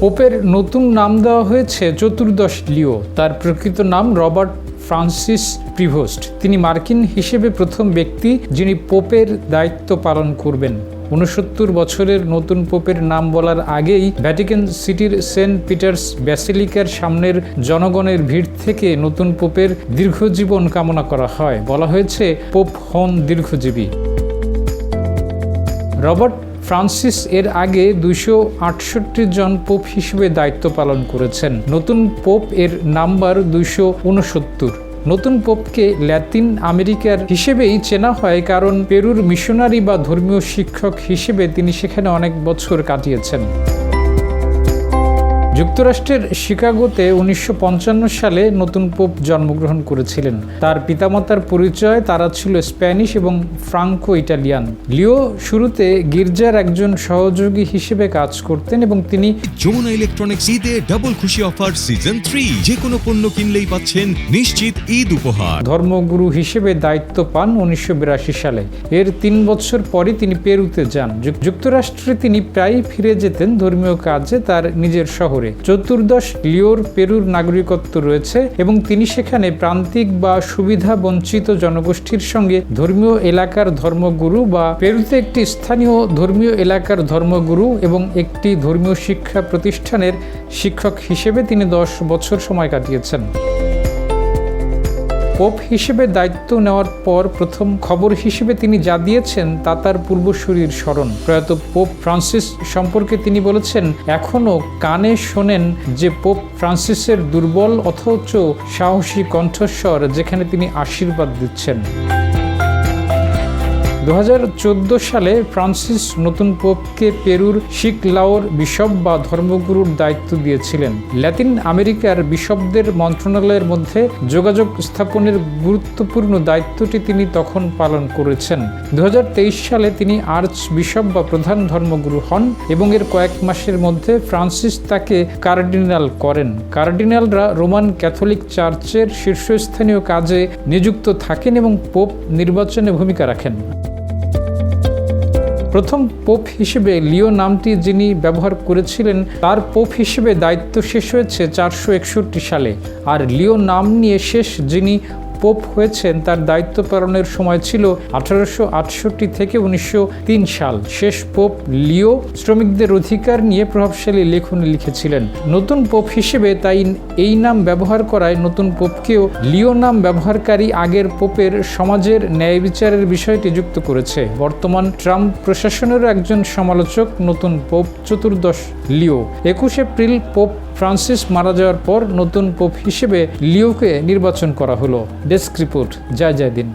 পোপের নতুন নাম দেওয়া হয়েছে চতুর্দশ লিও। তার প্রকৃত নাম রবার্ট ফ্রান্সিস প্রিভোস্ট। তিনি মার্কিন হিসেবে প্রথম ব্যক্তি যিনি পোপের দায়িত্ব পালন করবেন। উনসত্তর বছরের নতুন পোপের নাম বলার আগেই ভ্যাটিকান সিটির সেন্ট পিটার্স ব্যাসিলিকার সামনের জনগণের ভিড় থেকে নতুন পোপের দীর্ঘজীবন কামনা করা হয়। বলা হয়েছে, পোপ হন দীর্ঘজীবী। রবার্ট ফ্রান্সিস এর আগে দুশো আটষট্টি জন পোপ হিসেবে দায়িত্ব পালন করেছেন। নতুন পোপ এর নাম্বার দুশো নতুন পোপকে ল্যাতিন আমেরিকার হিসেবেই চেনা হয় কারণ পেরুর মিশনারি বা ধর্মীয় শিক্ষক হিসেবে তিনি সেখানে অনেক বছর কাটিয়েছেন। যুক্তরাষ্ট্রের শিকাগোতে উনিশশো পঞ্চান্ন সালে নতুন পোপ জন্মগ্রহণ করেছিলেন। তার পিতামাতার পরিচয় তারা ছিল স্প্যানিশ এবং ফ্রাঙ্কো ইটালিয়ান লিও শুরুতে গির্জার একজন সহযোগী হিসেবে কাজ করতেন এবং তিনি যমুনা ইলেকট্রনিক্স ঈদে ডাবল খুশি অফার সিজন থ্রি যে কোনো পণ্য কিনলেই পাচ্ছেন নিশ্চিত ঈদ উপহার। ধর্মগুরু হিসেবে দায়িত্ব পান উনিশশো বিরাশি সালে। এর তিন বছর পরে তিনি পেরুতে যান। যুক্তরাষ্ট্রে তিনি প্রায়ই ফিরে যেতেন ধর্মীয় কাজে তার নিজের শহরে। চতুর্দশ লিওর পেরুর নাগরিকত্ব রয়েছে এবং তিনি সেখানে প্রান্তিক বা সুবিধা বঞ্চিত জনগোষ্ঠীর সঙ্গে ধর্মীয় এলাকার ধর্মগুরু বা পেরুতে একটি স্থানীয় ধর্মীয় এলাকার ধর্মগুরু এবং একটি ধর্মীয় শিক্ষা প্রতিষ্ঠানের শিক্ষক হিসেবে তিনি দশ বছর সময় কাটিয়েছেন। পোপ হিসেবে দায়িত্ব নেওয়ার পর প্রথম খবর হিসেবে তিনি যা দিয়েছেন তা তার পূর্বসূরির স্মরণ। প্রয়াত পোপ ফ্রান্সিস সম্পর্কে তিনি বলেছেন, এখনও কানে শোনেন যে পোপ ফ্রান্সিসের দুর্বল অথচ সাহসী কণ্ঠস্বর যেখানে তিনি আশীর্বাদ দিচ্ছেন। দু হাজার চোদ্দ সালে ফ্রান্সিস নতুন পোপকে পেরুর শিখ লাওর বিশপ বা ধর্মগুরুর দায়িত্ব দিয়েছিলেন। ল্যাতিন আমেরিকার বিশপদের মন্ত্রণালয়ের মধ্যে যোগাযোগ স্থাপনের গুরুত্বপূর্ণ দায়িত্বটি তিনি তখন পালন করেছেন। দু হাজার তেইশ সালে তিনি আর্চ বিশপ বা প্রধান ধর্মগুরু হন এবং এর কয়েক মাসের মধ্যে ফ্রান্সিস তাকে কার্ডিনাল করেন। কার্ডিনালরা রোমান ক্যাথলিক চার্চের শীর্ষস্থানীয় কাজে নিযুক্ত থাকেন এবং পোপ নির্বাচনে ভূমিকা রাখেন। প্রথম পোপ হিসেবে লিও নামটি যিনি ব্যবহার করেছিলেন, তার পোপ হিসেবে দায়িত্ব শেষ হয়েছে চারশো একষট্টি সালে। আর লিও নাম নিয়ে শেষ যিনি পোপ হয়েছেন তার দায়িত্ব পালনের সময় ছিল আঠারোশো আটষট্টি থেকে উনিশশো তিন সাল। শেষ পোপ লিও শ্রমিকদের অধিকার নিয়ে প্রভাবশালী লেখনী লিখেছিলেন। নতুন পোপ হিসেবে তাই এই নাম ব্যবহার করায় নতুন পোপকেও লিও নাম ব্যবহারকারী আগের পোপের সমাজের ন্যায় বিচারের বিষয়টি যুক্ত করেছে। বর্তমান ট্রাম্প প্রশাসনেরও একজন সমালোচক নতুন পোপ চতুর্দশ লিও। একুশ এপ্রিল পোপ ফ্রান্সিস মারা যাওয়ার পর নতুন পোপ হিসেবে লিওকে নির্বাচন করা হলো। ডেস্ক রিপোর্ট, জয় জয় দিন।